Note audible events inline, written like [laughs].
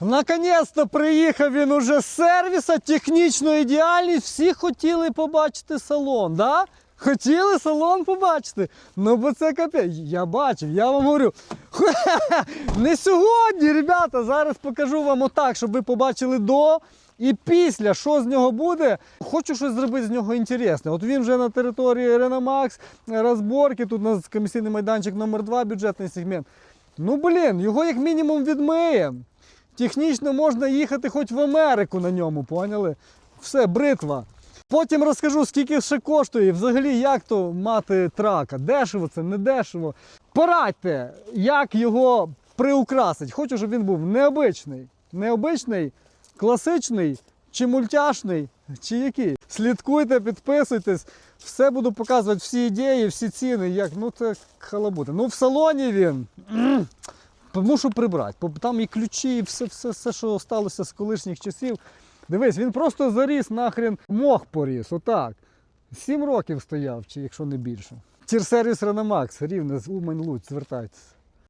Наконець-то приїхав він уже з сервіса, технічно ідеальність. Всі хотіли побачити салон, да? Хотіли салон побачити. Ну, бо це капець. Я бачив, я вам говорю. [laughs] Не сьогодні, ребята. Зараз покажу вам отак, щоб ви побачили до і після, що з нього буде. Хочу щось зробити з нього інтересне. От він вже на території Реномакс, розборки. Тут у нас комісійний майданчик номер 2 бюджетний сегмент. Ну, блін, його як мінімум відмиємо. Технічно можна їхати хоч в Америку на ньому, поняли? Все, бритва. Потім розкажу, скільки ще коштує, взагалі, як то мати трака. Дешево це, не дешево. Порадьте, як його приукрасить. Хочу, щоб він був необичний. Необичний, класичний чи мультяшний, чи який. Слідкуйте, підписуйтесь. Все буду показувати, всі ідеї, всі ціни. Як, ну це халабути. Ну в салоні він. Мушу прибрати. Там і ключі, і все, все, все, що сталося з колишніх часів. Дивись, він просто заріс нахрен мох поріс. Отак. Сім років стояв, чи якщо не більше. Тірсервіс Реномакс, рівне з Умань Луць, звертайтеся.